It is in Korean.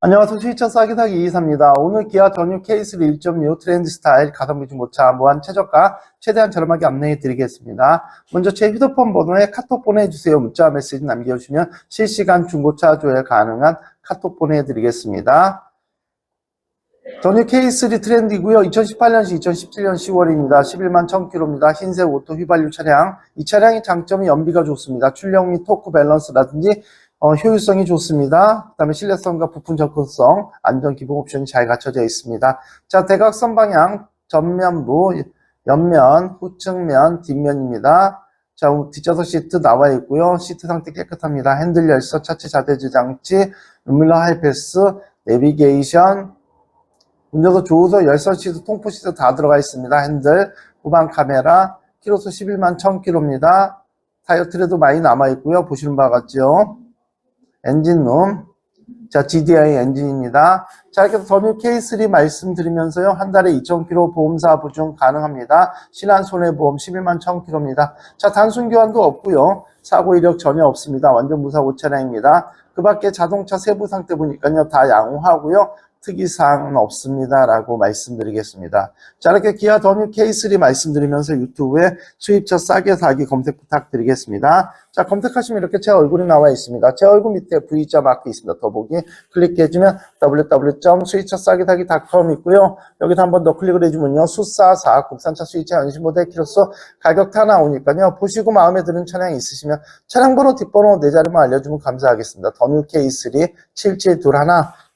안녕하세요. 수익차 싸게 사기 이사입니다. 오늘 기아 전유 K3 1.6 트렌드 스타일 가성비 중고차 무한 최저가 최대한 저렴하게 안내해 드리겠습니다. 먼저 제 휴대폰 번호에 카톡 보내주세요. 문자 메시지 남겨주시면 실시간 중고차 조회 가능한 카톡 보내드리겠습니다. 전유 K3 트렌드이고요. 2018년시 2017년 10월입니다. 11만 1000km입니다. 흰색 오토 휘발유 차량. 이 차량의 장점이 연비가 좋습니다. 출력 및 토크 밸런스라든지 어, 효율성이 좋습니다. 그 다음에 신뢰성과 부품 접근성, 안전 기본 옵션이 잘 갖춰져 있습니다. 자, 대각선 방향, 전면부, 옆면, 후측면, 뒷면입니다. 자, 뒷좌석 시트 나와 있고요. 시트 상태 깨끗합니다. 핸들 열선, 차체 자대주 장치, 룸밀러 하이패스, 내비게이션, 운전석 조우석 열선 시트, 통풍 시트 다 들어가 있습니다. 핸들, 후방 카메라, 키로수 11만 1000km입니다. 타이어 트레도 많이 남아 있고요. 보시는 바와 같죠. 엔진룸. 자, GDI 엔진입니다. 자, 이렇게 더뉴 K3 말씀드리면서요. 한 달에 2,000km 보험사 보증 가능합니다. 신한 손해보험 11만 1,000km입니다. 자, 단순 교환도 없고요. 사고 이력 전혀 없습니다. 완전 무사고 차량입니다. 그 밖에 자동차 세부 상태 보니까요. 다 양호하고요. 특이사항은 없습니다. 라고 말씀드리겠습니다. 자, 이렇게 기아 더뉴 K3 말씀드리면서 유튜브에 수입차 싸게 사기 검색 부탁드리겠습니다. 자, 검색하시면 이렇게 제 얼굴이 나와 있습니다. 제 얼굴 밑에 V자 마크 있습니다. 더보기 클릭해주면 www.수입차 싸게 사기.com 있고요. 여기서 한 번 더 클릭을 해주면요. 수사사 국산차 수입차 연식 모델 키로수 가격 다 나오니까요. 보시고 마음에 드는 차량이 있으시면 차량 번호 뒷번호 네 자리만 알려주면 감사하겠습니다. 더뉴 K3 7721